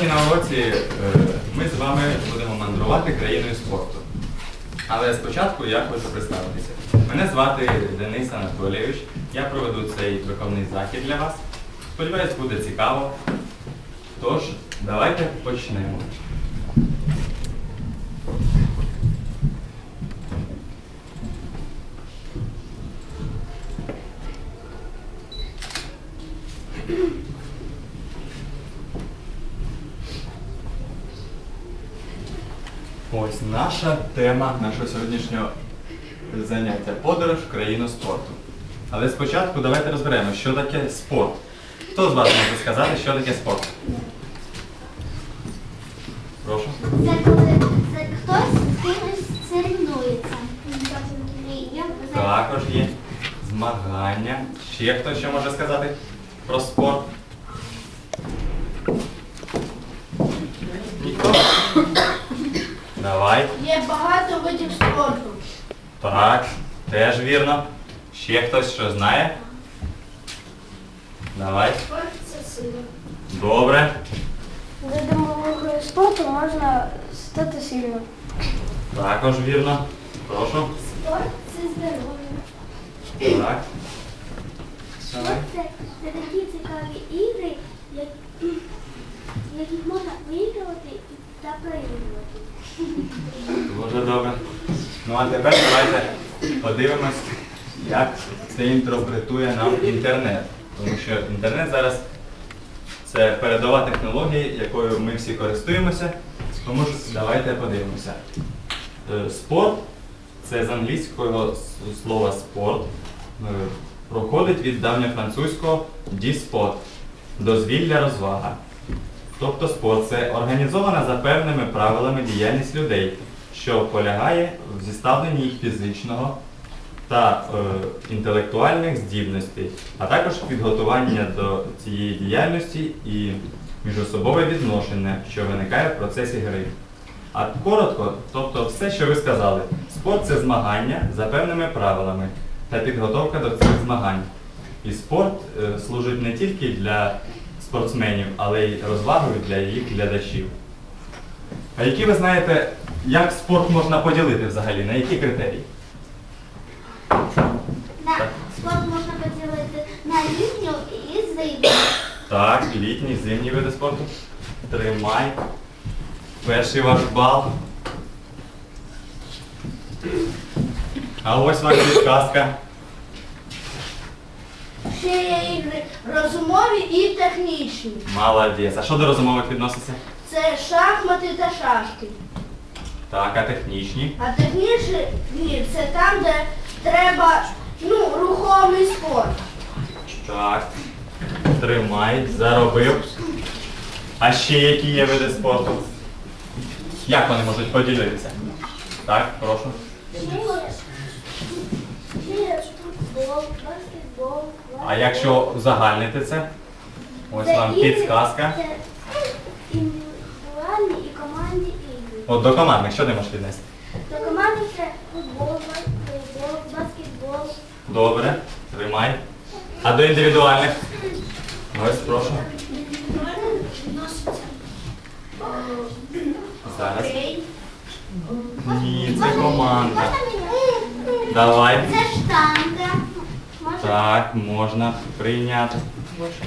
Сьогодні на уроці е, ми з вами будемо мандрувати країною спорту. Але спочатку я хочу представитися. Мене звати Денис Анатолійович. Я проведу цей виховний захід для вас. Сподіваюсь, буде цікаво. Тож, давайте почнемо. Ось наша тема нашого сьогоднішнього заняття подорож в країну спорту. Але спочатку давайте розберемо, що таке спорт. Хто з вас може сказати, що таке спорт? Прошу. Це коли це хтось з кимось соревнується. Також є змагання. Ще хто що може сказати про спорт? Ніхто? Давай. Є багато видів спорту. Так, теж вірно. Ще хтось що знає? Давай. Спорт це сила. Добре. За допомогою спорту можна стати сильним. Також вірно. Прошу. Спорт це здоров'я. Так. Спорт це, це такі цікаві ігри, як, яких можна вигравати та проігрувати. Дуже добре. Ну а тепер давайте подивимось, як це інтерпретує нам інтернет. Тому що інтернет зараз це передова технологія, якою ми всі користуємося. Тому ж давайте подивимося. Е, Спорт це з англійського слова спорт. е, Проходить від давньофранцузького діспот дозвілля розвага. Тобто спорт це організована за певними правилами діяльність людей, що полягає в зіставленні їх фізичного та е, інтелектуальних здібностей, а також підготування до цієї діяльності і міжособове відношення, що виникає в процесі гри. А коротко, тобто все, що ви сказали, спорт це змагання за певними правилами та підготовка до цих змагань. І спорт е, служить не тільки для спортсменів, але й розвагою для їх глядачів. А які ви знаєте, як спорт можна поділити взагалі? На які критерії? На спорт можна поділити на літню і зимню. Так, літні, зимні види спорту. Тримай. Перший ваш бал. А ось ваша підказка. Ще є ігри розумові і технічні. Молодець. А що до розумових відноситься? Це шахмати та шашки. Так, а технічні? А технічні це там, де треба ну, рухомий спорт. Так. Тримай, заробив. А ще які є види спорту? Як вони можуть поділитися? Так, прошу. Ще є футбол, баскетбол, А якщо узагальнити це? Ось Це вам ігри, підсказка. Це індивідуальні і командні ігри. От до командних, що ти можеш віднести? До команди це футбол, волейбол, баскетбол. Добре, тримай. А до індивідуальних? Ось, прошу. Зараз. Ні, це команда. Давай. Це штанга. Так, можна прийняти.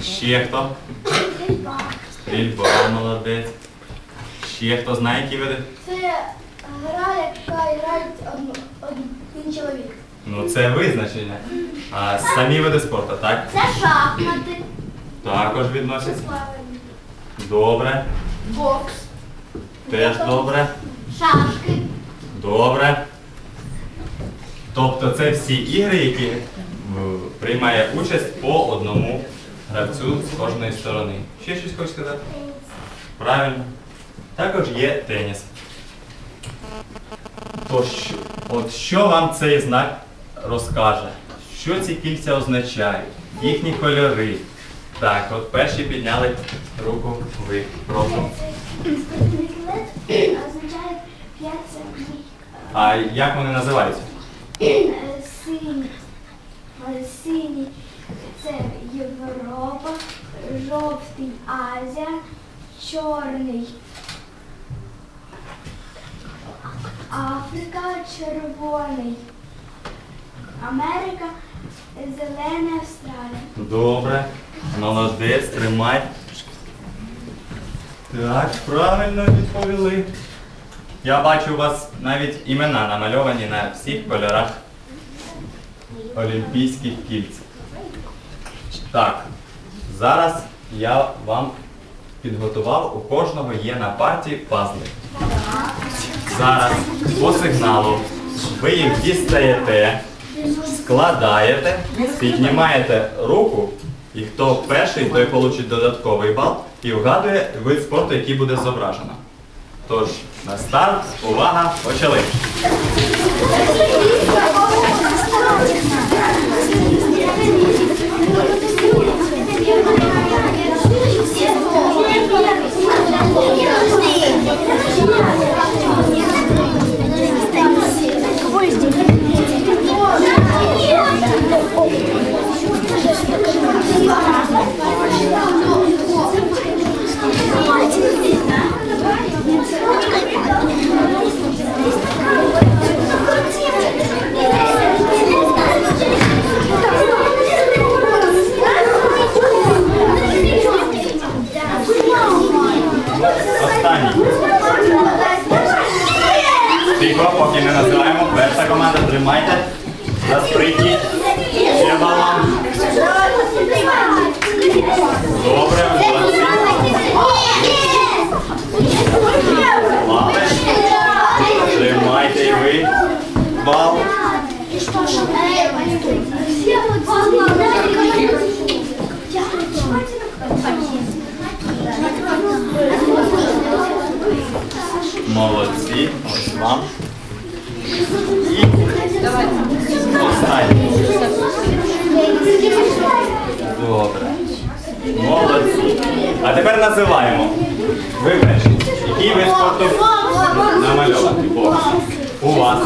Ще хто? стрільба. Стрільба, молодець. Ще хто знає, які види? Це гра, яка грають один чоловік. Ну, це визначення. А самі види спорту, так? Це шахмати. Також відносяться. Добре. Бокс. Теж добре. Шашки. Добре. Тобто це всі ігри, які приймає участь по одному гравцю з кожної сторони. Ще щось хочеш сказати? Правильно. Також є теніс. То що, от що вам цей знак розкаже? Що ці кільця означають? Їхні кольори. Так, от перші підняли руку ви. Прошу. А як вони називаються? Синій. Синій це Європа, жовтий Азія, чорний. Африка червоний. Америка зелена Австралія. Добре. Молодець, тримай. Так, правильно відповіли. Я бачу у вас навіть імена намальовані на всіх кольорах олімпійських кільць. Так, зараз я вам підготував, у кожного є на парті пазли. Зараз по сигналу ви їх дістаєте, складаєте, піднімаєте руку, і хто перший, той получить додатковий бал і вгадує вид спорту, який буде зображено. Тож, на старт, увага, почали. Останній. Молодці. Ось вам. І останній. Добре. Молодці. А тепер називаємо. Ви перші. Який ви спорту намальований? Бокс. У вас.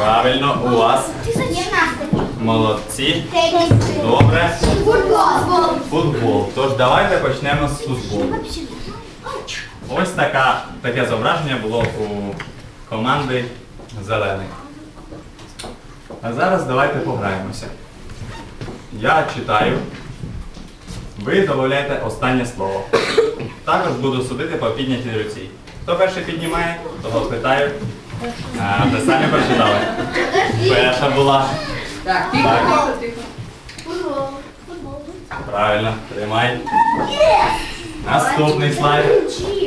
Правильно, у вас. Молодці. Добре. Футбол. Тож давайте почнемо з футболу. Ось така, таке зображення було у команди зелених. А зараз давайте пограємося. Я читаю. Ви додаєте останнє слово. Також буду судити по піднятій руці. Хто перший піднімає, того питаю. А, ви самі прочитали. Перша була. Так, тихо, тихо. Правильно, тримай. Наступний слайд.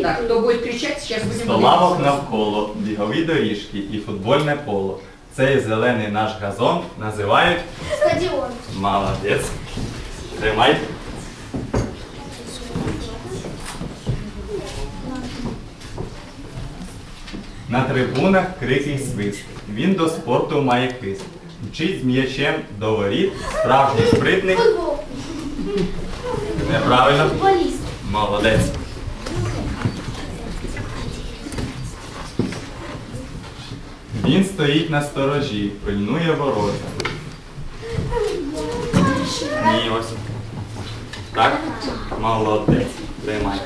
Так, кто будет кричать, сейчас будем Сто лавок навколо, бігові доріжки і футбольне поло. Цей зелений наш газон називають Стадіон. молодець. Тримай. На трибунах крик і свист. Він до спорту має хист. Мчить з м'ячем до воріт, справжній спритний. Неправильно. Молодець. Він стоїть на сторожі, пильнує ворожа. Ні, ось. Так? Молодець. Тримай.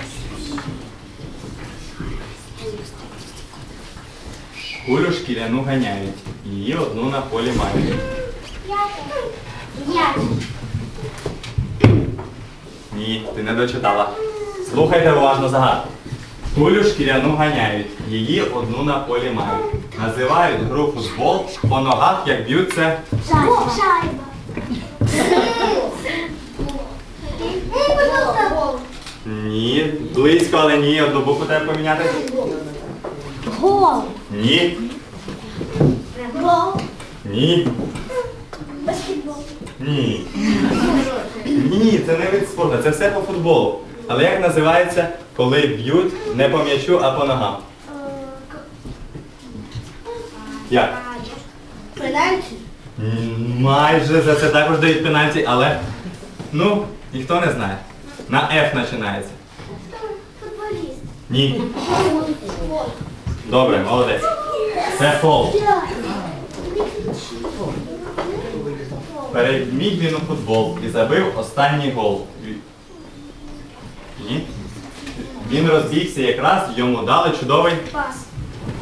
Кулю шкіряну ганяють, її одну на полі мають. Ні, ти не дочитала. Слухайте уважно загадку. Кулю шкіряну ганяють, її одну на полі мають. Називають гру футбол, по ногах як б'ються. Шайба. Ні, близько, але ні, одну букву треба поміняти. Гол. Ні, Гол. ні, Баскетбол. ні. Ні, це не вид спорту, це все по футболу. Але як називається, коли б'ють не по м'ячу, а по ногам? Як? Пенальті. М, Майже за це також дають пенальті, але ну, ніхто не знає. На F починається. Футболіст. Ні. Добре, молодець. Це фол. Переміг він у футбол і забив останній гол. Ні? Він розбігся якраз, йому дали чудовий. Пас.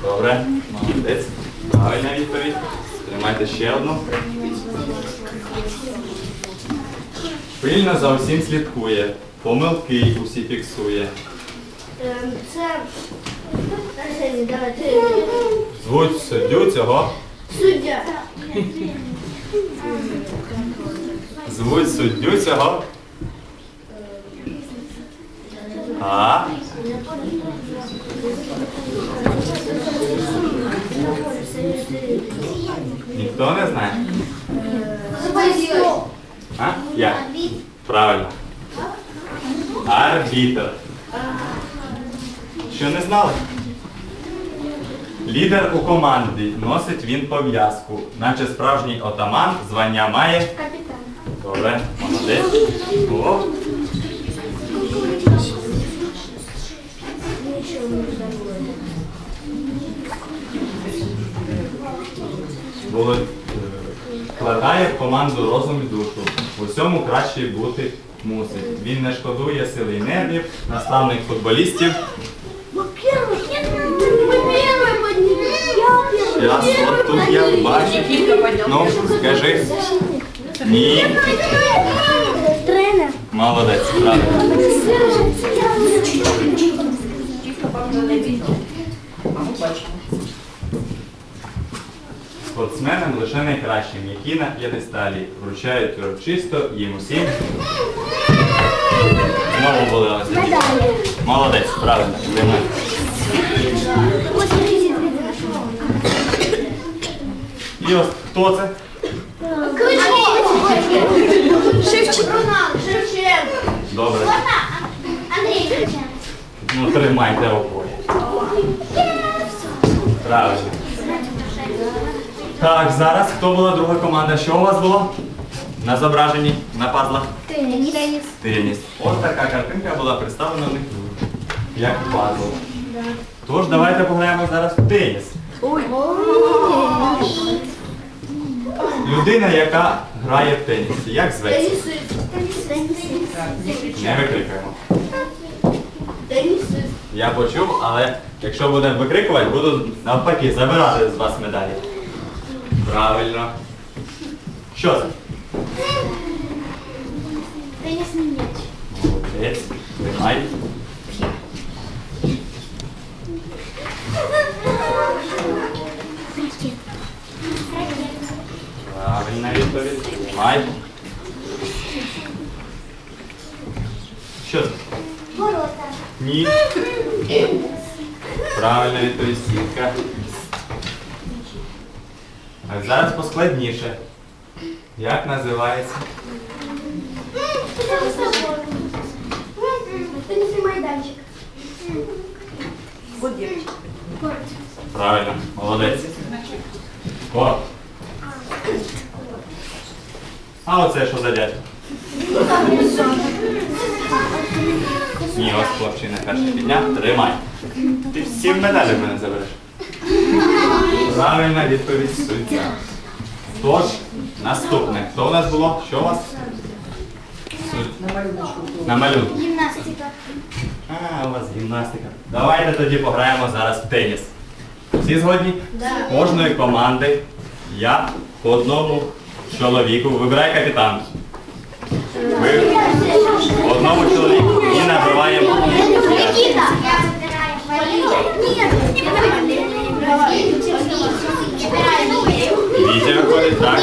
Добре, молодець. Правильна відповідь. Тримайте ще одну. Пильно за усім слідкує. Помилки усі фіксує. Ем, Це. Звуть суддю цього. Суддя. Звуть суддю цього. А. Ніхто не знає? А? Як? Правильно. Арбітр. Що не знали? Лідер у команді носить він пов'язку, наче справжній отаман звання має. Капітан. Добре, молодець. О, е, вкладає в команду розум і душу. В усьому краще бути мусить. Він не шкодує сили і нервів, наставник футболістів. Зараз от тут я бачу. Ну, скажи. Ні. Молодець, правильно. Спортсменам лише найкращим, які на п'єдесталі вручають урочисто їм усім. Знову були ось. Молодець, правильно. Ось хто це? Шевченко. Добре. Андрій Шевченко. Ну тримайте обоє. Правильно. Так, зараз хто була друга команда? Що у вас було? На зображенні, на пазлах? Теніс. Теніс. Теніс. Ось така картинка була представлена в них як пазл. Тож давайте пограємо зараз в теніс. Людина, яка грає в теніс. Як зветься? Не викрикаємо. Я почув, але якщо будемо викрикувати, буду навпаки забирати з вас медалі. Правильно. Що це? Тенісний м'яч. Молодець. Тримай. Правильна відповідь. Тримай. Що це? Ворота. Ні. Правильна відповідь сітка. А зараз поскладніше. Як називається? Тенісний майданчик. Вот девочка. Правильно, молодець. О. А оце що за дядько? Ні, ось хлопчина перший підняв. Тримай. Ти всі медалі в мене забереш. Правильна відповідь суддя. Тож, наступне. Хто у нас було? Що у вас? На малюнку. Гімнастика. А, у вас гімнастика. Давайте тоді пограємо зараз в теніс. Всі згодні? Кожної команди я по одному чоловіку вибираю капітан. По одному чоловіку і набиваємо. Вітя виходить, так?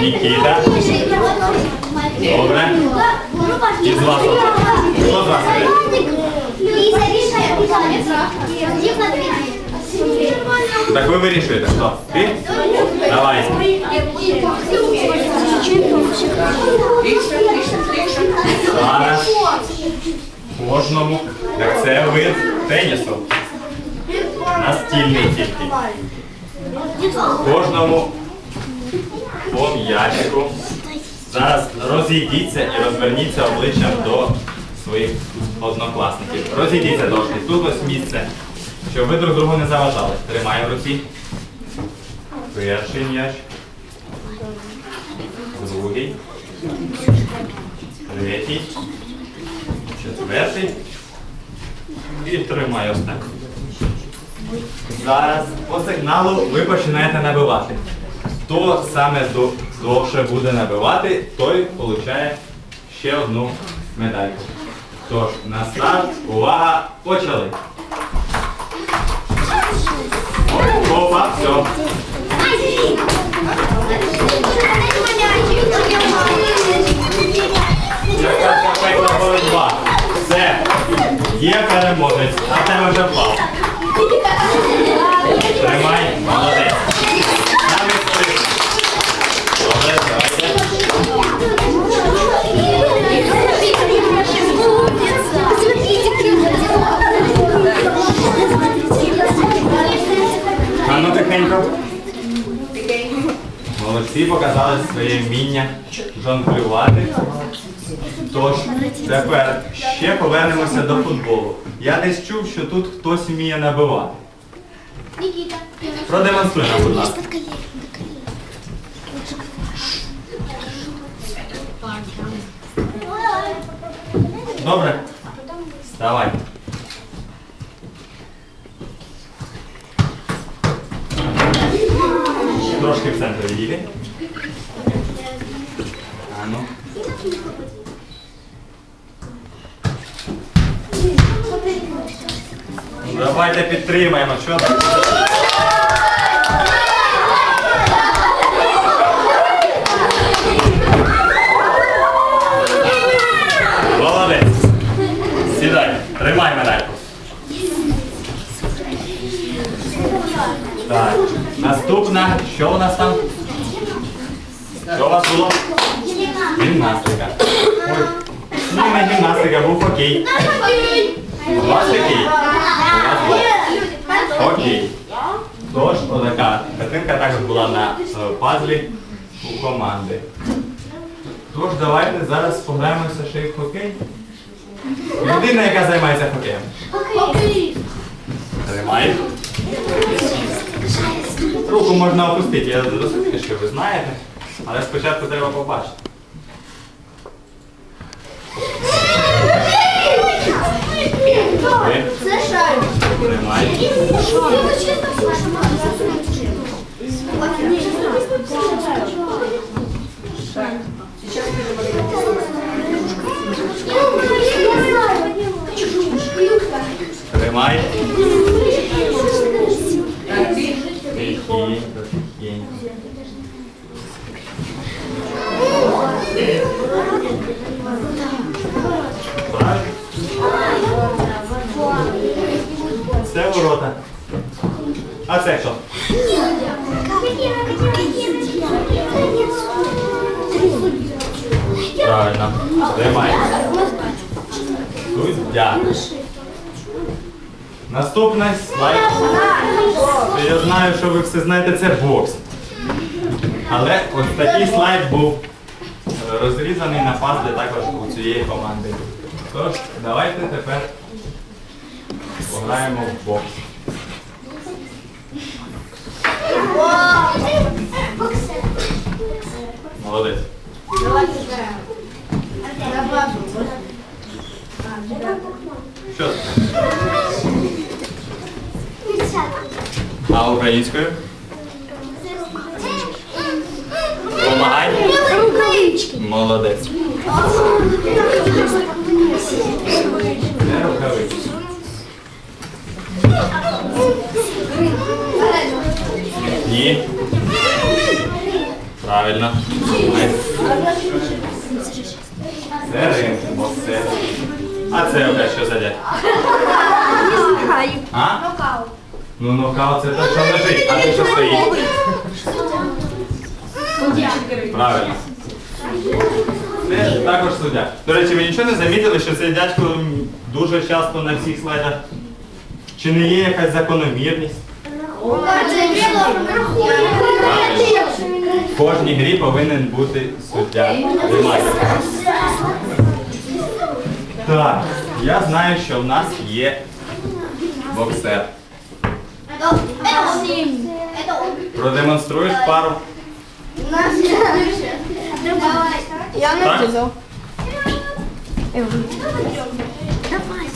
Нікіта. Добре. І з вас хто? З вас? Ліза рішає. Так ви вирішуєте, хто? Ти? Давай. Зараз кожному. Так це вид тенісу. Настільний тільки. Кожному по м'ячику. Зараз розійдіться і розверніться обличчям до своїх однокласників. Розійдіться трошки. Тут ось місце, щоб ви друг другу не заважали. Тримаю в руці. Перший м'яч. Другий. Третій. Четвертий. і тримай ось так. Зараз по сигналу ви починаєте набивати. Хто саме довше буде набивати, той отримає ще одну медальку. Тож, на старт, увага, почали. Опа, все. Все. Є переможець. А тебе вже впав. Тримай, молодець. Молодці показали своє вміння жонглювати. Тож, тепер ще повернемося до футболу. Я десь чув, що тут хтось вміє набивати. Продемонструй нам, будь ласка. Добре? Давай. Трошки в центр відійди. А. Ну, Давайте підтримаємо. Що там? Молодець. Сідай, тримай медальку. Так. Наступна, що у нас там? Що у вас було? Гімнастика. Ой. Ні, гімнастика, був хокей. У вас хокей? У був хокей. Тож, отака картинка також була на е, пазлі у команди. Тож, давайте зараз пограємося ще й в хокей. Людина, яка займається хокеєм. Тримай. Руку можна опустити, я розумію, що ви знаєте, але спочатку треба побачити. Це шарик. тримай. Суддя. Наступний слайд. Я знаю, що ви все знаєте, це бокс. Але ось такий слайд був е, розрізаний на пазли також у цієї команди. Тож, давайте тепер пограємо в бокс. Молодець. Що це? А українською? Помагай. Молодець. Не рукавиці. Ні. Правильно. Це бо це. А це опять що за дядь? А? Ну нокаут це те, що лежить, а те, що стоїть. Правильно. Це також суддя. До речі, ви нічого не замітили, що цей дядько дуже часто на всіх слайдах. Чи не є якась закономірність? В кожній грі повинен бути суддя. Так, я знаю, що в нас є боксер. Продемонструєш пару. У нас є більше. Давай, Я не взял. Давай,